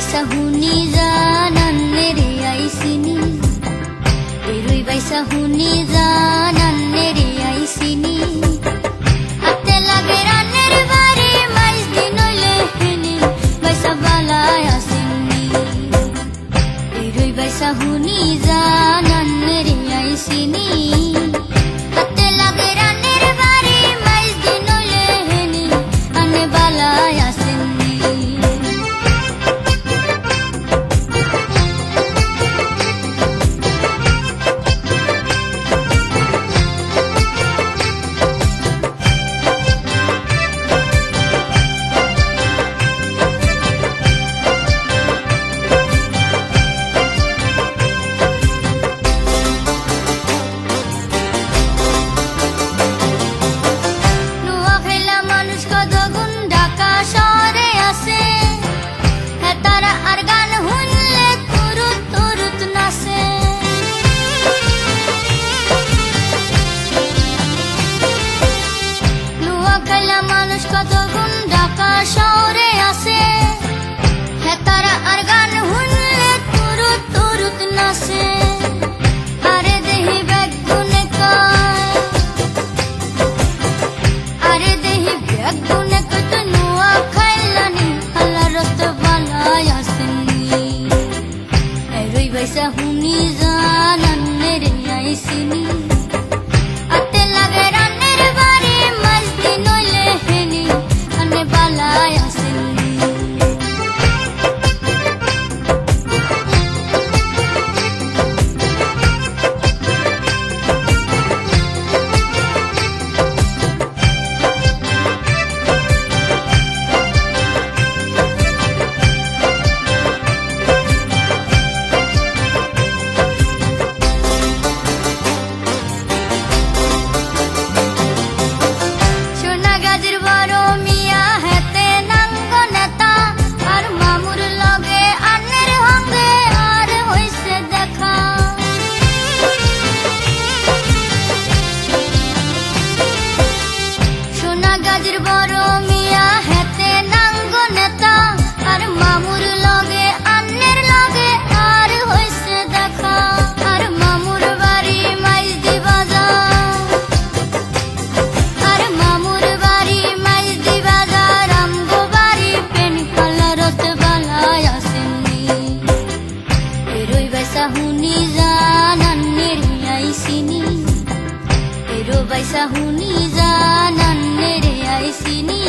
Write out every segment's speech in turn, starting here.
বাইসা হুনি জানান রে আইসিনি এরই বাইসা হুনি জানান রে আইসিনি আতে লাগে রানের বাড়ি মাইস দিন লেহেনি বাইসা বালায় আসিনি এরই বাইসা হুনি জানান রে আইসিনি shoulder বাইসা হুনি জানান্নে রে আইসিনি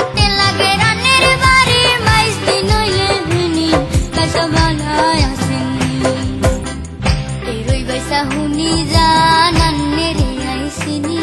আতে লাগে রানের বাড়ি মাইস দিন হুনি বাইসা বানায় আসিনি এই রই বাইসা হুনি জানান্নে রে আইসিনি